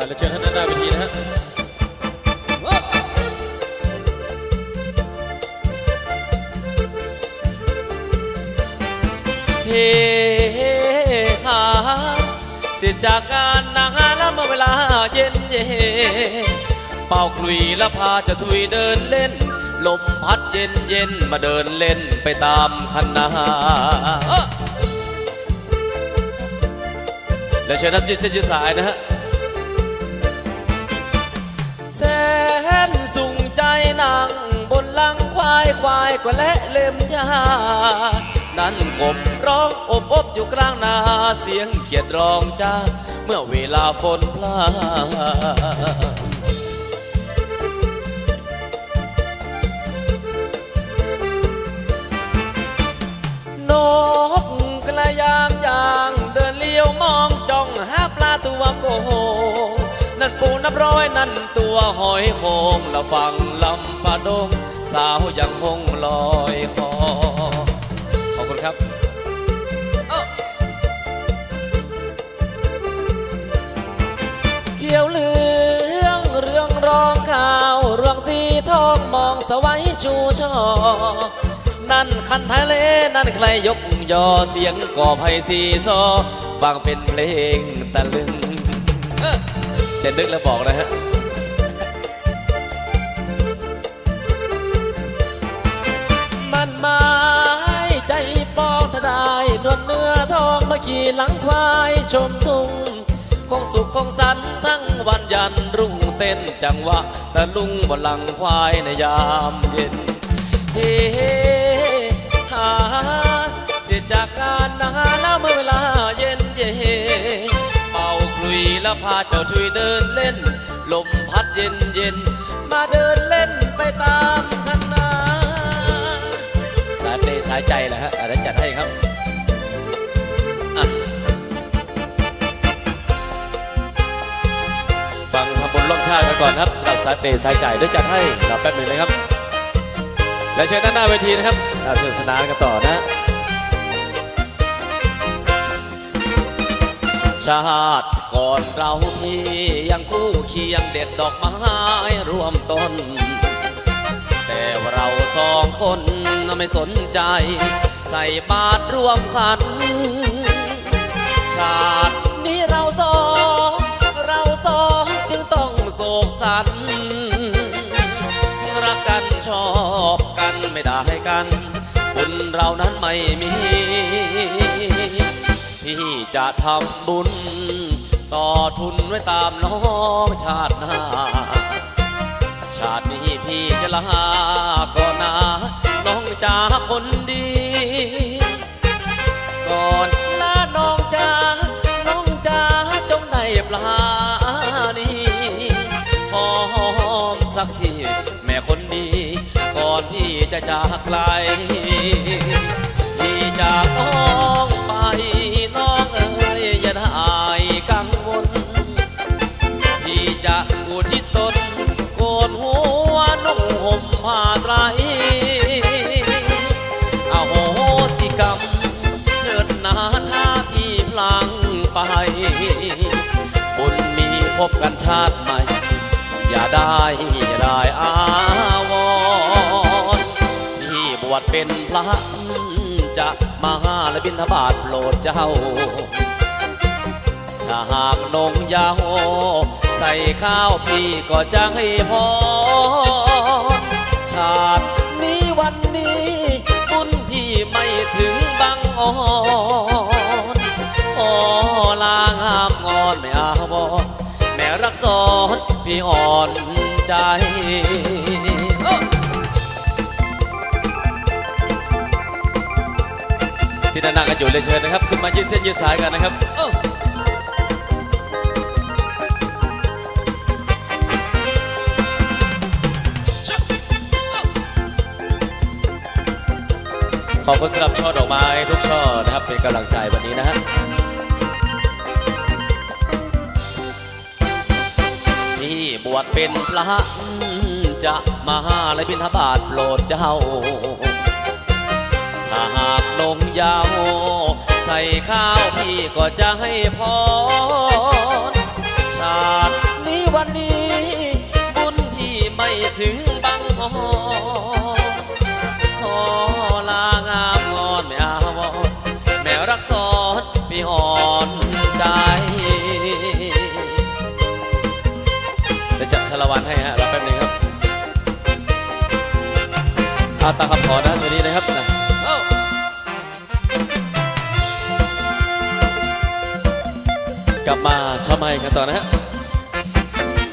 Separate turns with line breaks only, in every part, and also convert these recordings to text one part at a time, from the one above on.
าแล้วเชิญท่านด้านหน้าเวทีนะฮะเฮฮาเสร็จจากงานนาแล้วมื่อเวลาเย็นเย็นเป่าคลุยแล้วพาจะทุยเดินเล่น ลมพัดเย็นเย็นมาเดินเล่นไปตามคันนาและเชิญท่านจิตเส้นยืดสายนะฮะ ควายควายก็และเล็มยานั่นกบร้องอบอบอยู่กลางนาเสียงเขียดร้องจ้าเมื่อเวลาฝนพลานกกระยางยางเดินเลี้ยวมองจ้องหาปลาตัวโกงนั่นปูนับร้อยนั่นตัวหอยโคงล้วฟังลำปาดง สาวยังคงลอยคอขอบคุณครับเอ้าเกี่ยวเหลืองเรื่องรองข่าวเรื่องสีทองมองสวัยชูช่อนั่นคันทะเลนั่นใครยกยอเสียงก่อไผ่สีซอฟังเป็นเพลงตะลึงเอ้อจะนึกแล้วบอกนะฮะ นวลเนื้อทองมาขี่หลังควายชมทุ่งคงสุขคงสันทั้งวันยันรุ่งเต้นจังหวะตะลุงบนหลังควายในยามเย็นเฮ้ฮาเสร็จากงานนาแล้วเมื่อเวลาเย็นเย็นเป่าคลุยแล้วพาเจ้าทุยเดินเล่น ลมพัดเย็นเย็นมาเดินเล่นไปตามคันนาสายเปย์สายใจแหละฮะอะไรจัดให้ครับ ล่องชาติกันก่อนครับกับสายเปย์สายใจเดี๋ยวจัดให้รอแป๊บหนึ่งนะครับ และเชิญด้านหน้าเวทีนะครับอ่าสนุกสนานกันต่อนะชาติก่อนเราพี่ยังคู่เคียงเด็ดดอกไม้รวมต้น แต่เราสองคนไม่สนใจ ใส่บาตรร่วมขัน ชาติ รักกันชอบกันไม่ได้กันบุญเรานั้นไม่มีที่จะทำบุญ ต่อทุนไว้ตามน้องชาติหน้า ชาตินี้พี่จะลาก่อนนะน้องจ๋าคนดี ก่อนลาน้องจ๋าน้องจ๋าจงได้ปลานีขอหอม สักที แม่คนดี ก่อนพี่จะจากไกลพี่จากน้องไปน้องเอ๋ยอย่าได้กังวลที่จะอุทิศตนโกนหัวนุ่งห่มผ้าไตรอาโหสิกรรมเชิดนาถ้าพี่พลังไปบุญมีพบกันชาติใหม่ อย่าได้อย่าได้อาวรณ์ที่บวชเป็นพระจะมาหาและบิณฑบาตโปรดเจ้า ถ้าหากนงยาวใส่ข้าวพี่ก็จะให้พอชาตินี้วันนี้บุญพี่ไม่ถึงบางอ่อนขอลางห้ามงอนไม่อาบอแม่รักสอน พี่อ่อนใจที่นั่งกันอยู่เลยเชิญนะครับ ขึ้นมายืดเส้นยืดสายกันนะครับขอบคุณสำหรับช่อดอกไม้ทุกช่อนะครับเป็นกำลังใจวันนี้นะฮะ วชเป็นพระจะมาและบิณฑบาตโปรดเจ้า ถ้าหากลงยาว ใส่ข้าวพี่ก็จะให้พรชาตินี้วันนี้ บุญพี่ไม่ถึงบังหอขอลางามงอนไม่อาวรแม่รักสอนพี่อ่อนใจ ชาลวันให้ฮะรอแป๊บหนึงครับอาตาคำขอนะตัวนี้นะครับนะกลับมาชอบให้กันต่อนะฮะ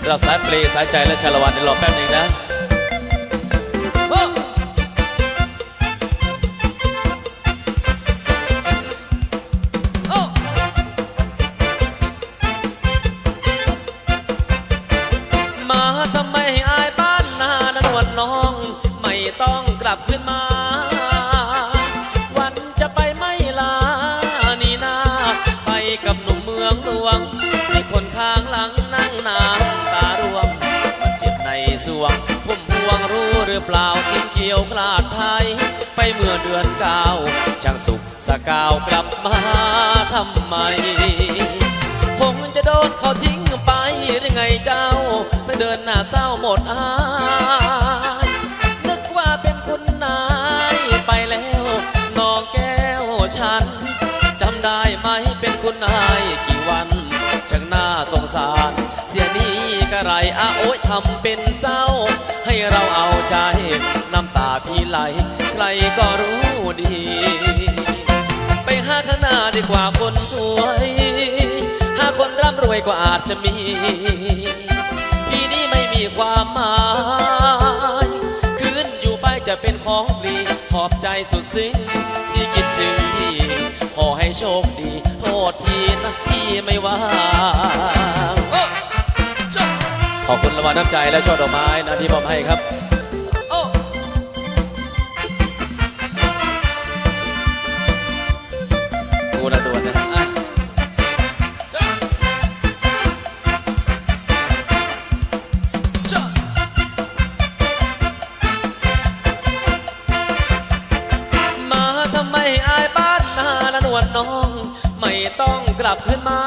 สำหรับสายเปลสายใจและชาละวันเดี๋ยวรอแป๊บหนึงนะ มา วันจะไปไม่ลานี่นา ไปกับหนุ่มเมืองหลวงที่คนข้างหลังนั่งน้ำตาร่วง มันเจ็บในสวงพุ่มพวงรู้หรือเปล่าทิ้งเขียวกลาดไทย ไปเมื่อเดือนเก้าช่างสุขสกาวกลับมาทำไม คงจะโดนเขาทิ้งไปหรือไงเจ้าต้องเดินหน้าเศร้าหมดอา กระไรอาโอยทำเป็นเศร้า ให้เราเอาใจน้ำตาพี่ไหล ใครก็รู้ดี ไปหาข้างหน้าดีกว่าคนสวย หาคนร่ำรวยกว่าอาจจะมีพี่นี้ไม่มีความหมายคืนอยู่ไปจะเป็นของฟรีขอบใจสุดซึ้งที่คิดถึงพี่ขอให้โชคดี โทษทีนะพี่ไม่ว่าง ขอบคุณรางวัลน้ำใจและช่อดอกไม้นะที่มอบให้ครับโอ้กูระดวนนะอะจ้ะจ้ะมาทำไมอายบ้านนาละนวลน้อง ไม่ต้องกลับขึ้นมา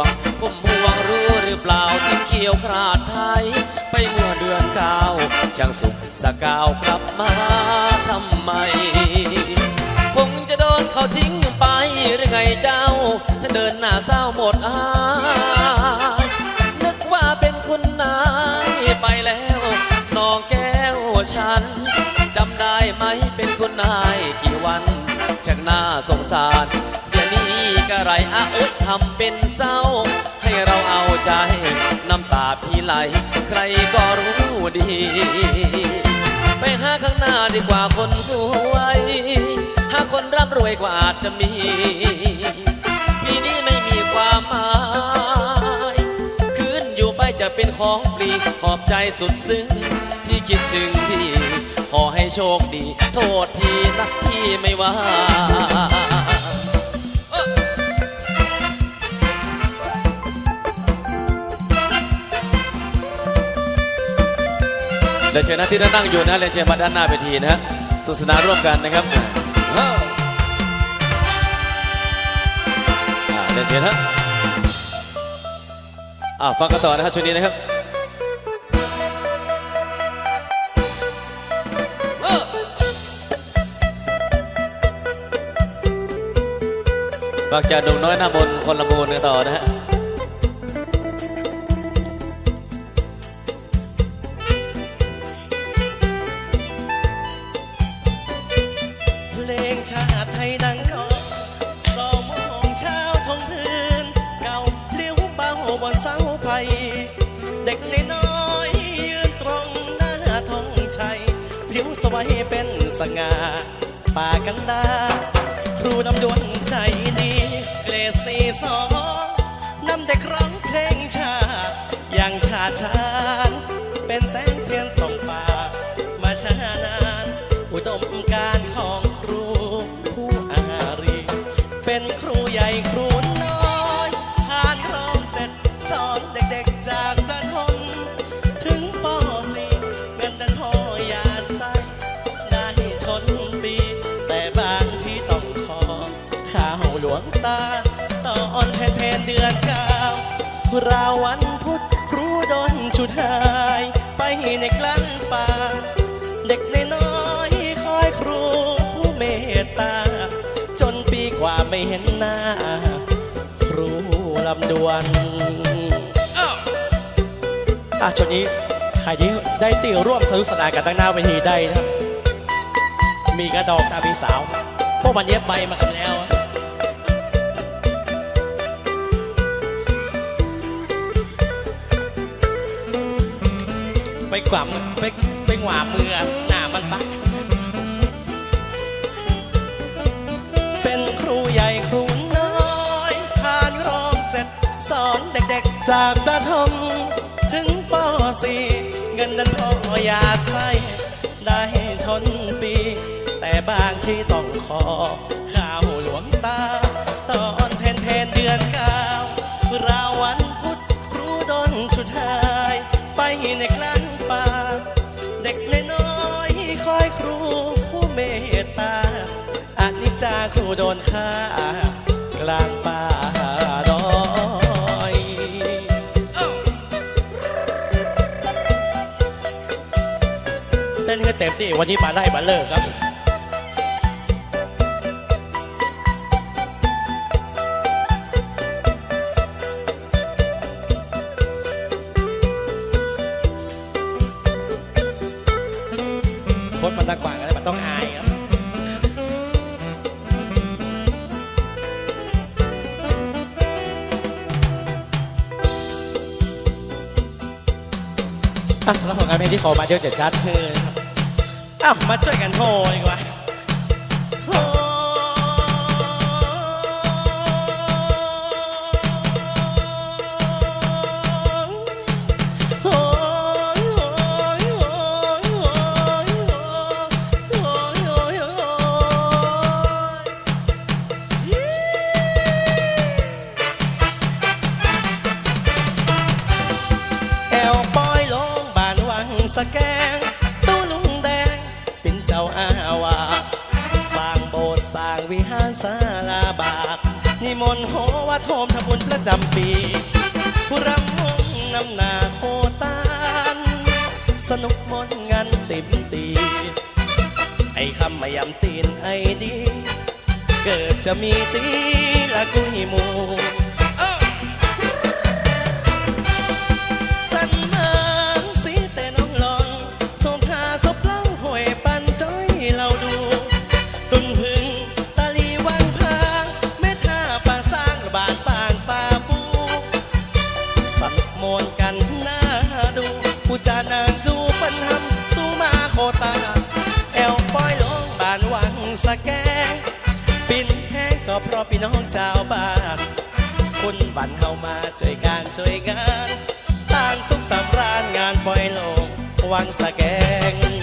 วงพุ่มพวงรู้หรือเปล่าที่เขียวคราดไทย ไปเมื่อเดือนเก้าช่างสุขสกาวกลับมาทำไม คงจะโดนเขาทิ้งไปหรือไงเจ้า ถ้าเดินหน้าเศร้าหมดอาำเป็นเศร้า ให้เราเอาใจ น้ำตาพี่ไหล ใครก็รู้ดี ไปหาข้างหน้าดีกว่าคนสวย หาคนร่ำรวยกว่าอาจจะมีพี่นี้ไม่มีความหมายคืนอยู่ไปจะเป็นของฟรีขอบใจสุดซึ้ง ที่คิดถึงพี่ ขอให้โชคดี โทษทีนะพี่ไม่ว่า เดี๋ยวเชิญนะที่นั่งอยู่นะเรียนเชิญมาด้านหน้าเวทีนะฮะสุสนาร่วมกันนะครับอ่าอ่าเรียนเชิญฮะอ่าฟังกันต่อนะครับชุดนี้นะครับฝากจากหนุ่มน้อยหน้ามนคนละมูลกันต่อนะฮะ
ไทยดังก่อนสองโมงเช้าทงพื้น เก่าเลี้ยวเบาบนเสาไฟเด็กน้อยยืนตรงหน้าธงชัยผิวสวยเป็นสง่าป่ากันดา ครูนำดวนใจดี เกรดสี่สองนำเด็กร้องเพลงชาอย่างชาชาญเป็นแสงเทียนส่องป่า มาช้านาน อุดมการของครู ใหญ่ครูน้อยทานครองเสร็จสอนเด็กๆจากประถมถึงป .4 เงินดันหอยาใสได้ทนปี แต่บางที่ต้องขอข้าวหลวงตาตอนแทนเดือนเก้าราววันพุธครูดนจุดหา เห็นหน้า ครูลำดวนอ้าวอะช่วงนี้ใครที่ได้ติวร่วมสนุกสนานกันตั้งหน้าเวทีได้นะครับมีกระดอกตาพี่สาว พวกมันเย็บใบมากันแล้วไปกว่ำไปไปหวามือ สอนเด็กๆจากประถมถึงป .4 เงินนั้นพออย่าไส้ได้ทนปี แต่บางที่ต้องขอข้าวหลวงตา ตอนเพนเพนเดือนเก้าราวันพุธครูโดนชุดหาย ไปในกลั้นป่า เด็กน้อยคอยครูผู้เมตตาอานิจจาครูโดนฆ่า ซี่วันนี้มาได้มาเลิกครับโคตรมันตะกว่างอะไรมันต้องอายครับสำหรับผลงานเพลงที่ขอมาเดียวจะจัดคือ อ้าวมาช่วยกันโทรดีกว่า มนต์โหว่าโทมทำบุญประจำปีรำวงนำนาโคตานสนุกมนงานติมตี ไอ้คำมายำตีนไอ้ดี เกิดจะมีตีละกุยหมู สะแกงปินแห้งก็เพราะพี่น้องชาวบ้านคุณบันเฮามาช่วยการช่วยงานต่างสุขสำราญงานปล่อยโลงวังสะแกง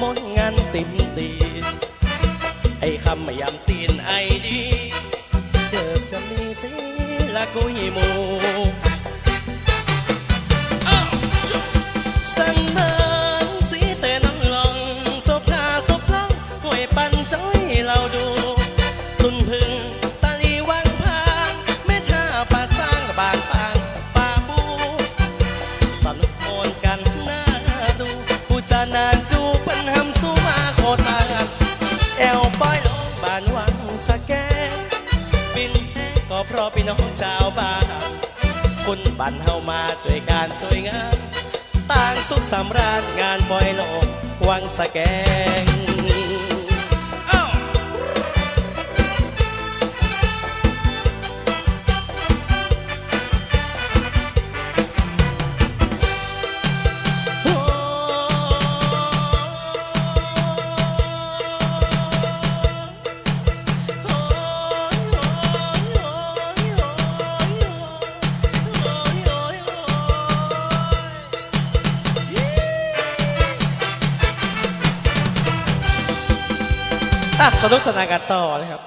มนงานติมตีไอ้คำไม่ยำตีนไอดีเกิดจะมีตีละกุยหมูสันเมืองสีเตน้องลองศพทาศพล่องห่วยปันจ้อยเราดูตุนพึ่งตาลีวังพางแม่ท่าป่าสร้างบานปางป่าบูสนุกโอนกันหน้าดูผู้จานาน ราะพี่น้องชาวบ้านคุณบันเฮามาช่วยการช่วยงาน ต่างสุขสำราญงานปล่อยลงวังสะแกง นุกสนานกันต่อเลยครับ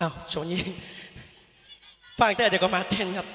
อ้าวช่วงนี้ฟังแต่เดี๋ยวก็มาเต้นครับ